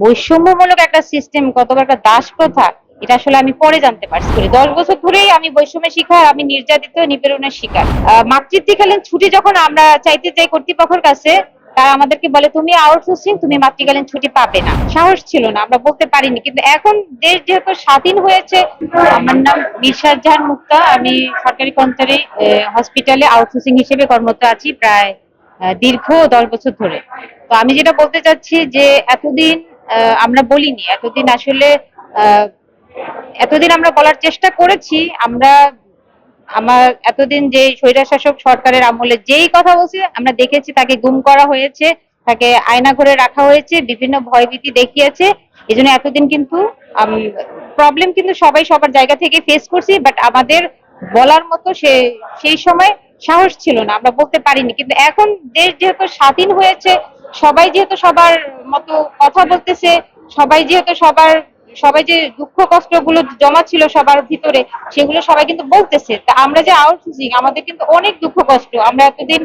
বৈষম্যমূলক একটা সিস্টেম কত বড় একটা দাস প্রথা, এটা আসলে আমি পরে জানতে পারছি। দশ বছর ধরেই আমি বৈষম্যের শিকার, আমি নির্যাতিত, নিপীড়নের শিকার। মাতৃত্বকালীন ছুটি যখন আমরা চাইতে চাই কর্তৃপক্ষের কাছে, তারা আমাদেরকে বলে, তুমি আউটসোর্সিং তুমি মাতৃকালীন ছুটি পাবে না। সাহস ছিল না, আমরা বলতে পারিনি। কিন্তু এখন দেশ যেহেতু স্বাধীন হয়েছে, আমার নাম মিরসার জাহান মুক্তা। আমি সরকারি কর্মচারী হসপিটালে আউটসোর্সিং হিসেবে কর্মরত আছি প্রায় দীর্ঘ দশ বছর ধরে। তো আমি যেটা বলতে চাচ্ছি যে, এতদিন আমরা বলিনি। এতদিন আসলে এতদিন আমরা বলার চেষ্টা করেছি। আমরা, আমার এতদিন যে স্বৈরশাসক সরকারের আমলে যেই কথা বলছে, আমরা দেখেছি তাকে গুম করা হয়েছে, তাকে আয়না করে রাখা হয়েছে, বিভিন্ন ভয়ভীতি দেখিয়েছে। এই জন্য এতদিন কিন্তু প্রবলেম কিন্তু সবাই সবার জায়গা থেকে ফেস করছি বাট আমাদের বলার মতো সে, সেই সময় সাহস ছিল না। আমরা বলতে পারিনি। কিন্তু এখন দেশ যেহেতু স্বাধীন হয়েছে সবাই যেহেতু সবার মতো কথা বলতেছে, সবাই যেহেতু সবার, সবাই যে দুঃখ কষ্টগুলো জমা ছিল সবার ভিতরে, সেগুলো সবাই কিন্তু বলতেছে। তা আমরা যে আউটসোর্সিং আমাদের কিন্তু অনেক দুঃখ কষ্ট। আমরা এতদিন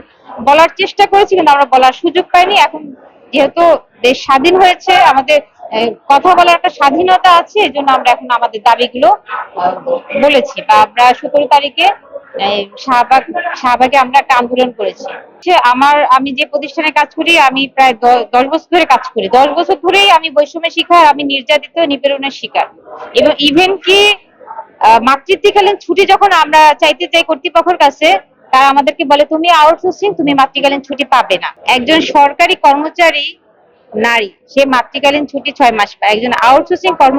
বলার চেষ্টা করেছি, কিন্তু আমরা বলার সুযোগ পাইনি। এখন যেহেতু দেশ স্বাধীন হয়েছে, আমাদের কথা বলার একটা স্বাধীনতা আছে এই জন্য আমরা এখন আমাদের দাবিগুলো বলেছি। বা আমরা সতেরো তারিখে শাহবাগ, শাহবাগে আমরা একটা আন্দোলন করেছি। আমার, আমি যে প্রতিষ্ঠানে কাজ করি, আমি প্রায় দশ বছর ধরে কাজ করি। দশ বছর ধরেই আমি বৈষম্যের শিকার, আমি নির্যাতিত নিপীড়নের শিকার। এবং ইভেন কি মাতৃত্বকালীন ছুটি যখন আমরা চাইতে চাই কর্তৃপক্ষের কাছে, তারা আমাদেরকে বলে, তুমি আউটসোর্সিং তুমি মাতৃকালীন ছুটি পাবে না। একজন সরকারি কর্মচারী, নারী, সে মাতৃকালীন ছুটি ছয় মাস পায়। একজন আউটসোর্সিং কর্ম,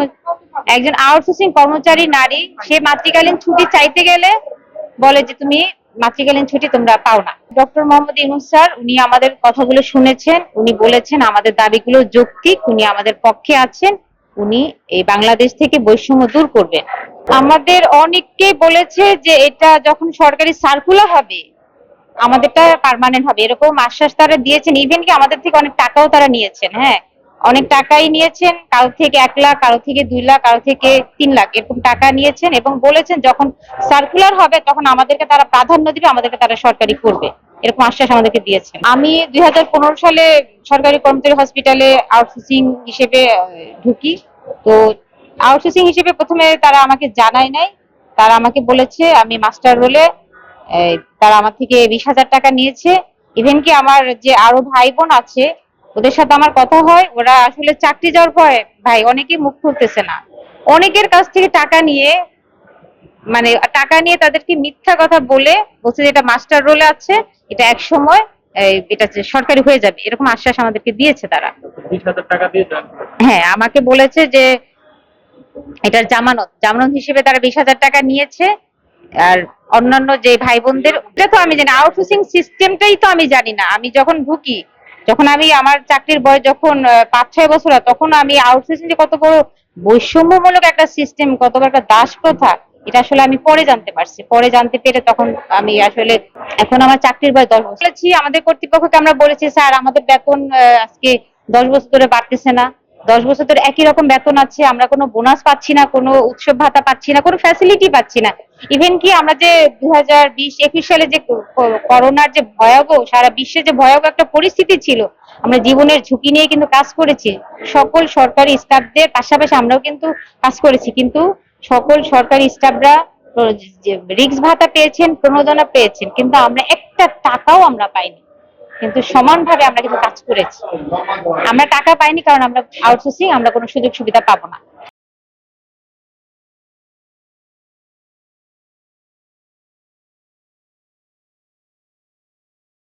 একজন আউটসোর্সিং কর্মচারী, নারী, সে মাতৃকালীন ছুটি চাইতে গেলে বলে যে তুমি মাতৃকালীন ছুটি তোমরা পাও না। ডক্টর মোহাম্মদ ইউনুস স্যার, উনি আমাদের কথাগুলো শুনেছেন, উনি বলেছেন আমাদের দাবিগুলো যৌক্তিক, উনি আমাদের পক্ষে আছেন, উনি এই বাংলাদেশ থেকে বৈষম্য দূর করবেন। আমাদের অনেককে বলেছে যে এটা যখন সরকারি সার্কুলার হবে, আমাদেরটা পার্মানেন্ট হবে। এরকম আশ্বাস তারা দিয়েছেন। ইভেন কি আমাদের থেকে অনেক টাকাও তারা নিয়েছেন হ্যাঁ। অনেক টাকাই নিয়েছেন কারও থেকে এক লাখ কারও থেকে দুই লাখ কারও থেকে তিন লাখ, এরকম টাকা নিয়েছেন এবং বলেছেন যখন সার্কুলার হবে তখন আমাদেরকে তারা প্রাধান্য দিবে, আমাদেরকে তারা সরকারি করবে। এরকম আশ্বাস আমাদেরকে দিয়েছেন। আমি দু হাজার পনেরো সালে সরকারি কর্মচারী হসপিটালে আউটসোর্সিং হিসেবে ঢুকি। তো আউটসোর্সিং হিসেবে প্রথমে তারা আমাকে জানায় নাই। তারা আমাকে বলেছে, আমি মাস্টার রোলে তারা আমার থেকে বিশ হাজার টাকা নিয়েছে। ইভেন কি আমার যে আরও ভাই বোন আছে ওদের সাথে আমার কথা হয় ওরা আসলে চাকরি যাওয়ার ভয় ভাই অনেকেই মুখ খুলতেছে না। অনেকের কাছ থেকে টাকা নিয়ে মানে টাকা নিয়ে তাদেরকে মিথ্যা কথা বলে বলছে যে এটা মাস্টার রোলে আছে এটা এক সময় এটা সরকারি হয়ে যাবে এরকম আশ্বাস আমাদেরকে দিয়েছে তারা। হ্যাঁ আমাকে বলেছে যে এটার জামানত জামানত হিসেবে তারা বিশ হাজার টাকা নিয়েছে আর অন্যান্য যে ভাই বোনদের এটা তো আমি জানি আউটসোর্সিং সিস্টেমটাই তো আমি জানি না। আমি যখন ঢুকি যখন আমি আমার চাকরির বয়স যখন পাঁচ ছয় বছর তখন আমি আউটসোর্সিং যে কত বড় বৈষম্যমূলক একটা সিস্টেম কত বড় একটা দাস প্রথা এটা আসলে আমি পরে জানতে পারছি। পরে জানতে পেরে তখন আমি আসলে এখন আমার চাকরির বয়স দশ বছর। আমাদের কর্তৃপক্ষকে আমরা বলেছি, স্যার, আমাদের বেতন আজকে দশ বছর ধরে বাড়তেছে না। দশ বছর ধরে একই রকম বেতন আছে, আমরা কোনো বোনাস পাচ্ছি না, কোনো উৎসব ভাতা পাচ্ছি না, কোনো ফ্যাসিলিটি পাচ্ছি না। ইভেন কি আমরা যে দু হাজার বিশ, একুশ সালে যে করোনার যে ভয়াবহ, সারা বিশ্বে যে ভয়াবহ একটা পরিস্থিতি ছিল, আমরা জীবনের ঝুঁকি নিয়ে কিন্তু কাজ করেছি। সকল সরকারি স্টাফদের পাশাপাশি আমরাও কিন্তু কাজ করেছি। কিন্তু সকল সরকারি স্টাফরা রিক্স ভাতা পেয়েছেন, প্রণোদনা পেয়েছেন, কিন্তু আমরা একটা টাকাও আমরা পাইনি। কিন্তু সমানভাবে আমরা কিন্তু কাজ করেছি। আমরা টাকা পাইনি কারণ আমরা আউটসোর্সিং আমরা কোনো সুযোগ সুবিধা পাবো না।